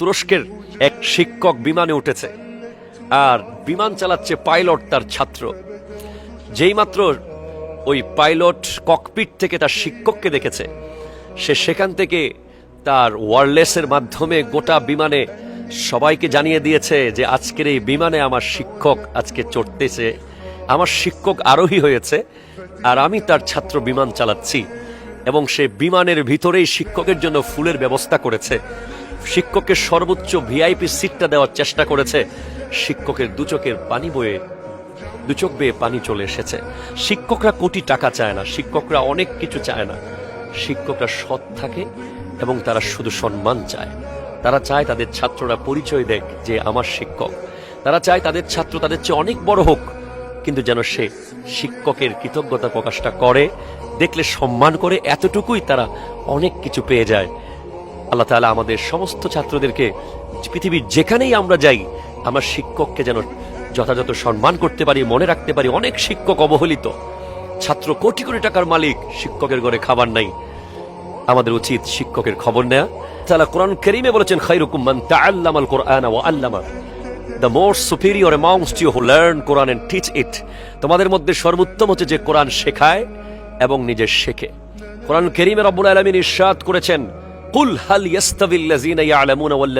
তুরস্কের এক শিক্ষক বিমানে উঠেছে আর বিমান চালাচ্ছে পাইলট তার ছাত্র। যেই মাত্র ওই পাইলট ককপিট থেকে তার শিক্ষককে দেখেছে, সে সেখান থেকে তার ওয়ারলেসের মাধ্যমে গোটা বিমানে সবাইকে জানিয়ে দিয়েছে যে আজকের এই বিমানে আমার শিক্ষক আজকে চড়তেছে, আমার শিক্ষক আরোহী হয়েছে আর আমি তার ছাত্র বিমান চালাচ্ছি এবং সে বিমানের ভিতরেই শিক্ষকের জন্য ফুলের ব্যবস্থা করেছে। শিক্ষকের সর্বোচ্চ ভিআইপি সিটটা দেওয়ার চেষ্টা করেছে। শিক্ষকের দু চোখের পানি বয়ে, দু চোখ বেয়ে পানি চলে এসেছে। শিক্ষকরা কোটি টাকা চায় না, শিক্ষকরা অনেক কিছু চায় না। শিক্ষকরা সৎ থাকে এবং তারা শুধু সম্মান চায়। তারা চায় তাদের ছাত্ররা পরিচয় দেখ যে আমার শিক্ষক। তারা চায় তাদের ছাত্র তাদের চেয়ে অনেক বড় হোক, কিন্তু যেন সে শিক্ষকের কৃতজ্ঞতা প্রকাশটা করে, দেখলে সম্মান করে, এতটুকুই তারা অনেক কিছু পেয়ে যায়। আল্লাহ তাআলা আমাদের সমস্ত ছাত্রদেরকে পৃথিবীর যেখানেই আমরা যাই, আমার শিক্ষককে যেন যথাযথ সম্মান করতে পারি, মনে রাখতে পারি, অনেক শিক্ষক অবহেলিত। ছাত্র কোটি কোটি টাকার মালিক, শিক্ষকের ঘরে খাবার নাই। আমাদের উচিত শিক্ষকের খবর নেয়া। তাহলে কোরআন করিমে বলেছেন খাইরুকুম মান তাআল্লামাল কোরআন ওয়া আল্লামা। The more superior amongst you who learn Quran and teach it তোমাদের মধ্যে সর্বোত্তম হচ্ছে যে কোরআন শেখায় এবং নিজে শেখে। কোরআন করিমে রব্বুল আলামিন ইরশাদ করেছেন قل هل يستوي الذين يعلمون ولا